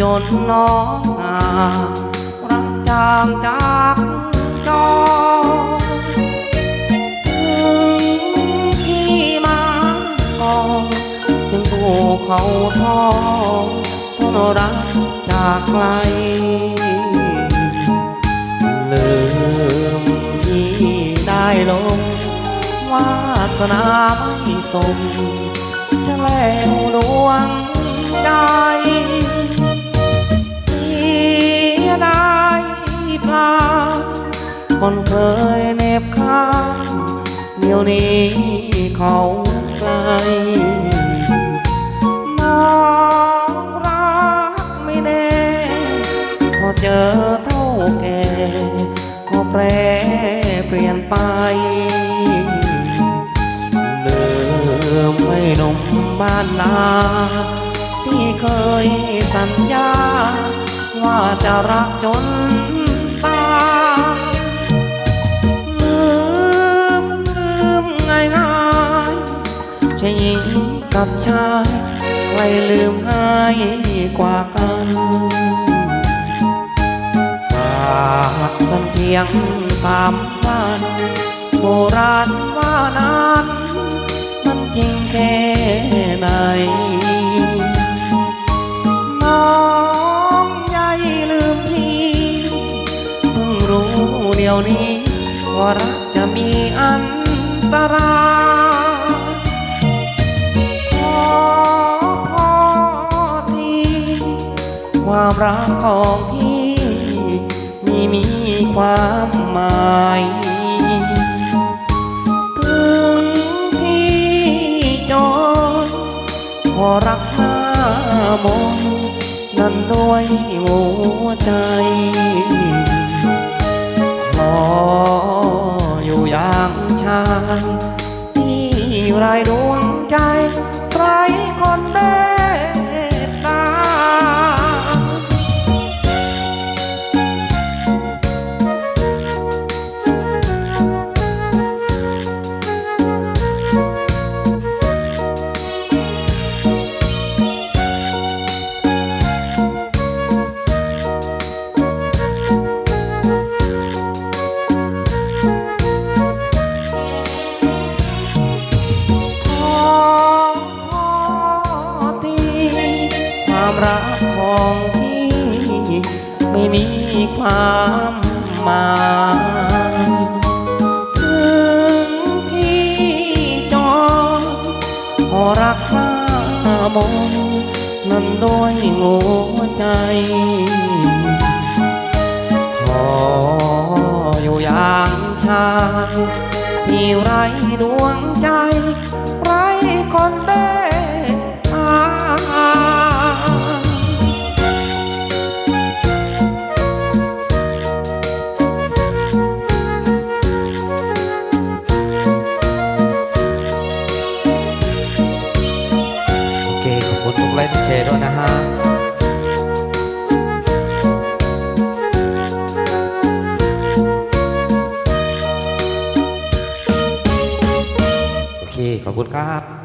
จนน้องอารักจางจากจอถึงพี่มาก่อนถึงภูเขาทองทนรักจากไกลลืมพี่ได้ลงวาสนาไม่สม คนเคยเหน็บข้างเดี๋ยวนี้เขาไกลน้องรักไม่แน่ พอเจอเท่าแก่ก็แปรเปลี่ยนไปเลืมไม่นมบ้านนาที่เคยสัญญา ว่าจะรักจน ช่หญิงกับชายใครลืมง่ายกว่ากันจากกันเพียงสามวันโบราณว่านานมันจริงแค่ไหนน้องใหญ่ลืมพี่เพิ่งรู้เดี๋ยวนี้ว่ารักจะมีอันตราย ความรักของพี่มีมีความหมาย ถึงพี่จนขอรักหน้ามนนั้นด้วยหัวใจขออยู่อย่างชายที่ไรดวง มีความหมายถึงพี่จอนขอรักข้ามนนั้นด้วยหัวใจขออยู่อย่างชายที่ไร้ดว ขอบคุณครับ